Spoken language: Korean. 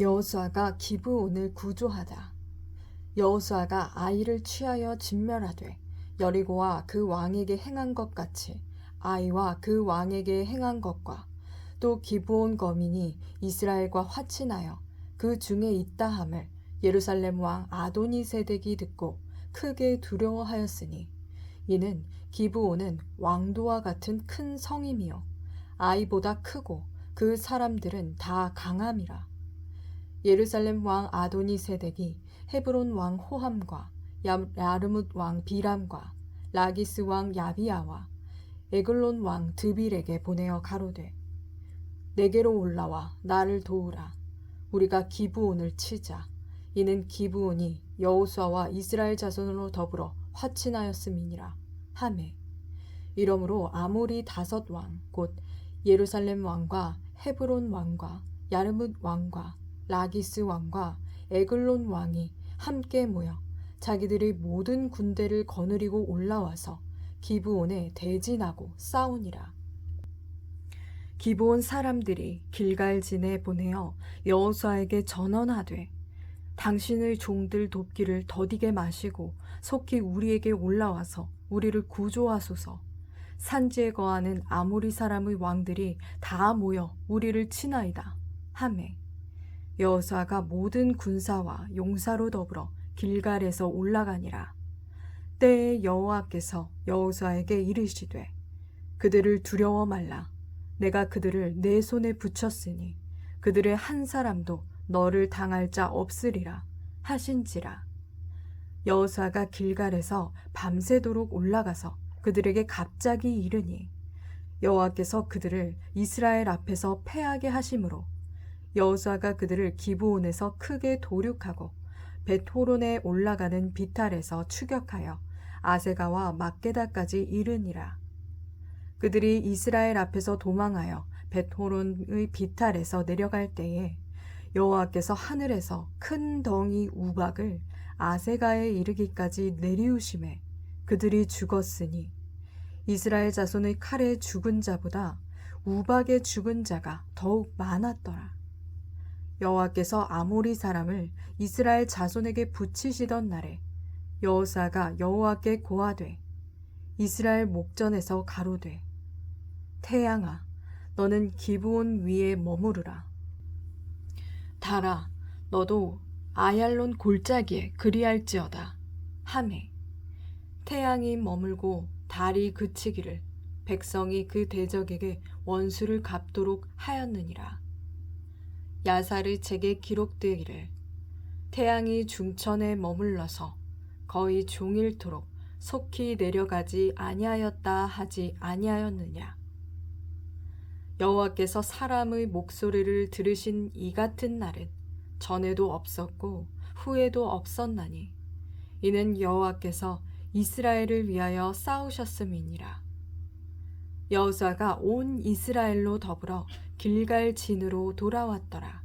여호수아가 기브온을 구조하다. 여호수아가 아이를 취하여 진멸하되 여리고와 그 왕에게 행한 것 같이 아이와 그 왕에게 행한 것과 또 기브온 거민이 이스라엘과 화친하여 그 중에 있다 함을 예루살렘 왕 아도니 세덱이 듣고 크게 두려워하였으니 이는 기브온은 왕도와 같은 큰 성임이요 아이보다 크고 그 사람들은 다 강함이라 예루살렘 왕 아도니 세덱이 헤브론 왕 호함과 야- 야르뭇 왕 비람과 라기스 왕 야비야와 에글론 왕 드빌에게 보내어 가로되 내게로 올라와. 나를 도우라. 우리가 기브온을 치자. 이는 기브온이 여호수아와 이스라엘 자손으로 더불어 화친하였음이니라. 하매 이러므로 아모리 다섯 왕 곧 예루살렘 왕과 헤브론 왕과 야르뭇 왕과 라기스 왕과 에글론 왕이 함께 모여 자기들의 모든 군대를 거느리고 올라와서 기브온에 대진하고 싸우니라. 기브온 사람들이 길갈진에 보내어 여호수아에게 전언하되 당신의 종들 돕기를 더디게 마시고 속히 우리에게 올라와서 우리를 구조하소서. 산지에 거하는 아모리 사람의 왕들이 다 모여 우리를 치나이다. 하매 여호수아가 모든 군사와 용사로 더불어 길갈에서 올라가니라. 때에 여호와께서 여호수아에게 이르시되 그들을 두려워 말라. 내가 그들을 내 손에 붙였으니 그들의 한 사람도 너를 당할 자 없으리라 하신지라. 여호수아가 길갈에서 밤새도록 올라가서 그들에게 갑자기 이르니 여호와께서 그들을 이스라엘 앞에서 패하게 하심으로 여호수아가 그들을 기브온에서 크게 도륙하고 벳호론에 올라가는 비탈에서 추격하여 아세가와 막게다까지 이르니라. 그들이 이스라엘 앞에서 도망하여 벳호론의 비탈에서 내려갈 때에 여호와께서 하늘에서 큰 덩이 우박을 아세가에 이르기까지 내리우심에 그들이 죽었으니 이스라엘 자손의 칼에 죽은 자보다 우박에 죽은 자가 더욱 많았더라. 여호와께서 아모리 사람을 이스라엘 자손에게 붙이시던 날에 여호사가 여호와께 고하되 이스라엘 목전에서 가로되 태양아 너는 기브온 위에 머무르라. 달아 너도 아얄론 골짜기에 그리할지어다. 하매 태양이 머물고 달이 그치기를 백성이 그 대적에게 원수를 갚도록 하였느니라 야사르 책에 기록되기를. 태양이 중천에 머물러서 거의 종일토록 속히 내려가지 아니하였다 하지 아니하였느냐. 여호와께서 사람의 목소리를 들으신 이 같은 날은 전에도 없었고 후에도 없었나니 이는 여호와께서 이스라엘을 위하여 싸우셨음이니라 여호수아가 온 이스라엘로 더불어 길갈 진으로 돌아왔더라